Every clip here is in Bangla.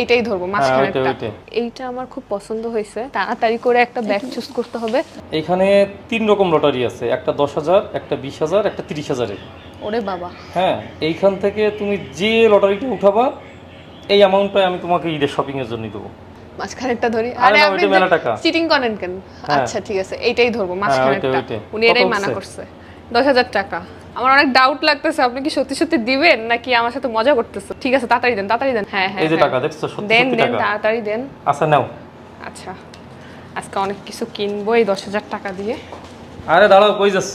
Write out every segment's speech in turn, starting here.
এইটাই ধরবো হ্যাঁ, মাঝখানেরটা ওইটাই। এইটা আমার খুব পছন্দ হয়েছে। তাড়াতাড়ি করে একটা ব্যাগ চুজ করতে হবে। এখানে তিন রকম লটারি আছে একটা দশ হাজার একটা বিশ হাজার একটা তিরিশ হাজারের। ওরে বাবা। হ্যাঁ এইখান থেকে তুমি যে লটারিটা উঠাবা এই অ্যামাউন্টটা আমি তোমাকে ঈদের শপিং এর জন্য দেবো। মাঝখানেরটা ধরি। আরে আপনি মেলা টাকা। চিটিং করেন কেন? হ্যাঁ। আচ্ছা ঠিক আছে এইটাই ধরবো মাঝখানেরটা উনি এটাই মানা করছে। দশ হাজার টাকা। আমার অনেক ডাউট লাগতেছে আপনি কি সত্যি সত্যি দিবেন নাকি আমার সাথে মজা করতেছে? ঠিক আছে তাড়াতাড়ি দেন তাড়াতাড়ি দেন। হ্যাঁ হ্যাঁ এই যে হ্যাঁ। টাকা দেখছ সত্যি দেন দেন তাড়াতাড়ি দেন। আচ্ছা নাও। আচ্ছা আজকে অনেক কিছু কিনবো এই দশ হাজার টাকা দিয়ে। আরে দাঁড়াও কই যাচ্ছ?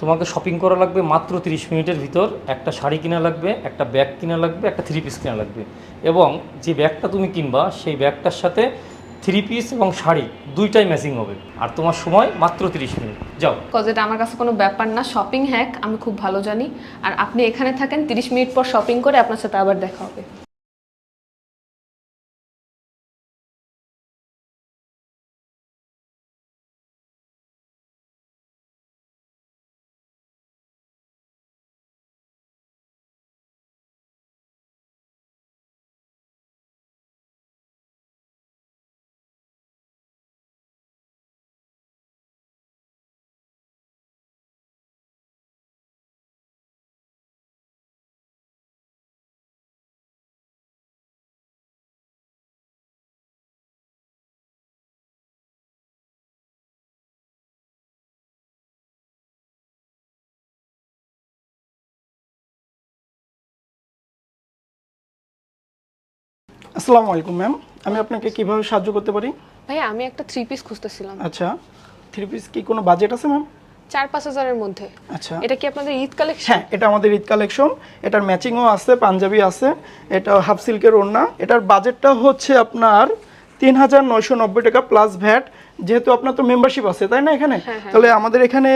তোমাকে শপিং করা লাগবে মাত্র তিরিশ মিনিটের ভিতর। একটা শাড়ি কিনা লাগবে একটা ব্যাগ কিনা লাগবে একটা থ্রি পিস কিনা লাগবে। এবং যে ব্যাগটা তুমি কিনবা সেই ব্যাগটার সাথে থ্রি পিস এবং শাড়ি দুইটাই ম্যাচিং হবে। আর তোমার সময় মাত্র তিরিশ মিনিট। যাও। কজ এটা আমার কাছে কোনো ব্যাপার না শপিং হ্যাক আমি খুব ভালো জানি। আর আপনি এখানে থাকেন, তিরিশ মিনিট পর শপিং করে আপনার সাথে আবার দেখা হবে। আসসালামু আলাইকুম ম্যাম আমি আপনাকে কীভাবে সাহায্য করতে পারি? ভাই আমি একটা থ্রি পিস খুঁজতেছিলাম। আচ্ছা থ্রি পিস কি কোনো বাজেট আছে ম্যাম চার পাঁচ হাজারের মধ্যে। আচ্ছা। এটা কি আপনাদের ঈদ কালেকশন হ্যাঁ এটা আমাদের ঈদ কালেকশন এটার ম্যাচিংও আছে পাঞ্জাবি আছে এটা হাফ সিল্কের ওড়না। এটার বাজেটটা হচ্ছে আপনার তিন হাজার নয়শো নব্বই টাকা প্লাস ভ্যাট যেহেতু আপনার তো মেম্বারশিপ আছে তাই না এখানে? তাহলে আমাদের এখানে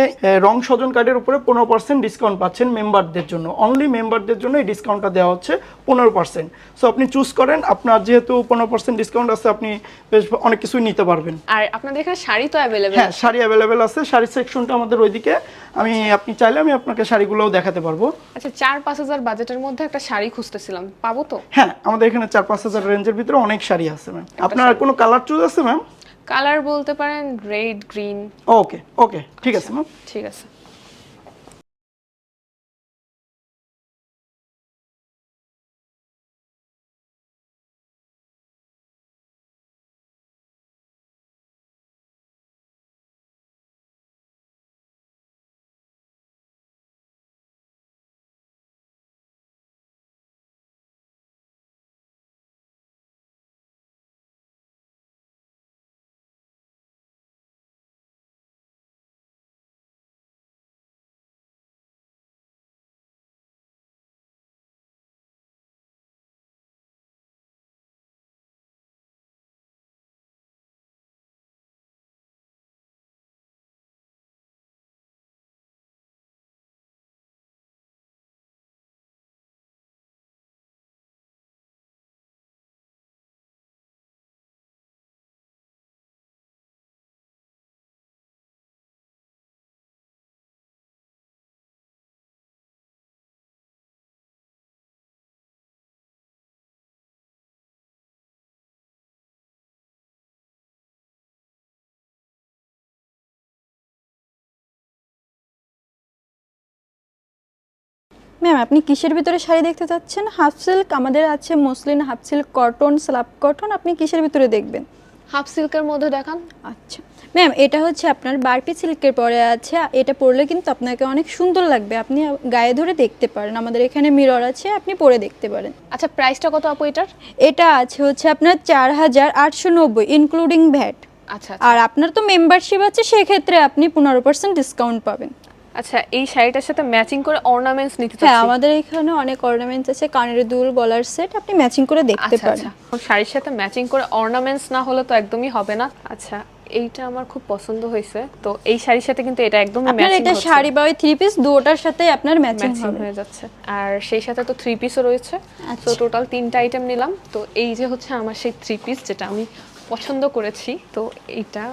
রং স্বজন কার্ডের উপরে পনেরো পার্সেন্ট ডিসকাউন্ট পাচ্ছেন মেম্বারদের জন্য। অনলি মেম্বারদের জন্য এই ডিসকাউন্টটা দেওয়া হচ্ছে পনেরো পার্সেন্ট সো আপনি চুজ করেন আপনার যেহেতু পনেরো পার্সেন্ট ডিসকাউন্ট আছে আপনি বেশ অনেক কিছুই নিতে পারবেন। আর আপনাদের এখানে শাড়ি তো অ্যাভেলেবেল হ্যাঁ শাড়ি অ্যাভেলেবেল আছে। শাড়ি সেকশনটা আমাদের ওইদিকে। আমি আপনি চাইলে আমি আপনাকে শাড়িগুলোও দেখাতে পারব। আচ্ছা চার পাঁচ হাজার বাজেটের মধ্যে একটা শাড়ি খুঁজতেছিলাম। পাবো তো? হ্যাঁ আমাদের এখানে চার পাঁচ হাজার রেঞ্জের ভিতরে অনেক শাড়ি আছে ম্যাম আপনার কোনো কালার চুজ আছে ম্যাম কালার বলতে পারেন রেড গ্রিন ওকে ওকে ঠিক আছে ম্যাম ঠিক আছে। ম্যাম আপনি কিসের ভিতরে শাড়ি দেখতে চাচ্ছেন? হাফ সিল্ক আমাদের আছে muslin half silk cotton slub cotton আপনি কিসের ভিতরে দেখবেন? হাফ সিল্কের মধ্যে দেখান। আচ্ছা। ম্যাম এটা হচ্ছে আপনার বারপি সিল্কের পরে আছে। এটা পরলে কিন্তু আপনাকে অনেক সুন্দর লাগবে। আপনি গায়ে ধরে দেখতে পারেন। আমাদের এখানে মিরর আছে আপনি পরে দেখতে পারেন। আচ্ছা প্রাইসটা কত আপু এটার? এটা আছে হচ্ছে আপনার চার হাজার আটশো নব্বই ইনক্লুডিং ভ্যাট আচ্ছা আর আপনার তো মেম্বারশিপ আছে সেক্ষেত্রে আপনি পনেরো পার্সেন্ট ডিসকাউন্ট পাবেন। আচ্ছা এই শাড়িটার সাথে ম্যাচিং করে অর্নামেন্টস নিতে হ্যাঁ আমাদের এখানে অনেক অর্নামেন্টস আছে। কানের দুল গলার সেট আপনি ম্যাচিং করে দেখতে আচ্ছা পারেন। আচ্ছা। শাড়ির সাথে ম্যাচিং করে অর্নামেন্টস না হলে তো একদমই হবে না। আচ্ছা এইটা আমার খুব পছন্দ হয়েছে। তো এই শাড়ির সাথে কিন্তু এটা একদমই আপনার এটা শাড়ি বা থ্রি পিস দুটোটার সাথে আপনার ম্যাচিং হয়ে যাচ্ছে। আর সেই সাথে তো থ্রি পিসও রয়েছে। তো আচ্ছা। টোটাল তিনটা আইটেম নিলাম। তো এই যে হচ্ছে আমার সেই থ্রি পিস যেটা আমি পছন্দ করেছি তো এইটা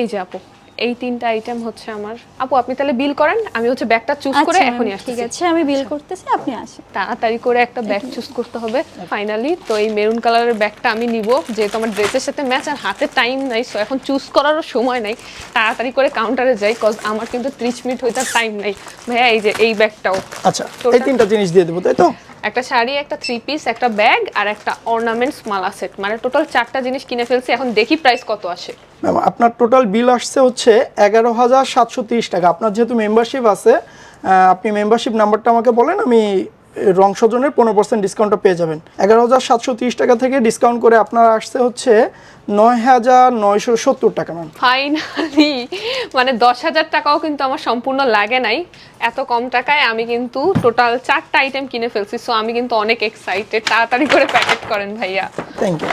এই যে আপু। এই তিনটা আইটেম হচ্ছে আমার। আপু আপনি তাহলে বিল করেন আমি হচ্ছে ব্যাগটা চুজ করে আচ্ছা, এখনই ঠিক আছে আমি বিল করতেছি আপনি আসেন। তাড়াতাড়ি করে একটা ব্যাগ চুজ করতে হবে ফাইনালি তো এই মেরুন কালারের ব্যাগটা আমি নিব যেহেতু আমার ড্রেসের সাথে ম্যাচ আর হাতে টাইম নাই সো এখন চুজ করারও সময় নাই। তাড়াতাড়ি করে কাউন্টারে যাই কজ আমার কিন্তু ত্রিশ মিনিট হইতে টাইম নাই। ভাইয়া এই যে এই ব্যাগটাও আচ্ছা এই তিনটা জিনিস দিয়ে দেবো তাই তো? একটা শাড়ি একটা থ্রি পিস একটা ব্যাগ আর একটা অর্নামেন্টস মালা সেট মানে টোটাল চারটা জিনিস কিনে ফেলছি এখন দেখি প্রাইস কত আসে। ম্যাম আপনার টোটাল বিল আসছে হচ্ছে এগারো হাজার সাতশো তিরিশ টাকা। আপনার যেহেতু মেম্বারশিপ আছে আপনি মেম্বারশিপ নাম্বারটা আমাকে বলেন আমি রং সজনের পনেরো পার্সেন্ট ডিসকাউন্টটা পেয়ে যাবেন। এগারো হাজার সাতশো তিরিশ টাকা থেকে ডিসকাউন্ট করে আপনার আসছে হচ্ছে নয় হাজার নয়শো সত্তর টাকা ম্যাম ফাইনালি মানে দশ হাজার টাকাও কিন্তু আমার সম্পূর্ণ লাগে নাই। এত কম টাকায় আমি কিন্তু টোটাল চারটা আইটেম কিনে ফেলছি সো আমি কিন্তু অনেক এক্সাইটেড তাড়াতাড়ি করে প্যাকেট করেন ভাইয়া। থ্যাংক ইউ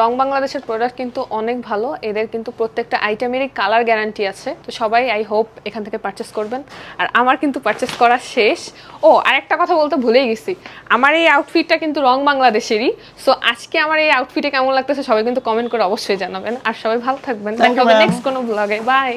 রং বাংলাদেশের প্রোডাক্ট কিন্তু অনেক ভালো এদের কিন্তু প্রত্যেকটা আইটেমেরই কালার গ্যারান্টি আছে। তো সবাই আই হোপ এখান থেকে পারচেস করবেন। আর আমার কিন্তু পারচেস করা শেষ। ও আরেকটা কথা বলতে ভুলেই গেছি। আমার এই আউটফিটটা কিন্তু রং বাংলাদেশেরই। সো আজকে আমার এই আউটফিটে কেমন লাগতেছে সবাই কিন্তু কমেন্ট করে অবশ্যই জানাবেন। আর সবাই ভালো থাকবেন। দেখা হবে নেক্সট কোনো ব্লগে বাই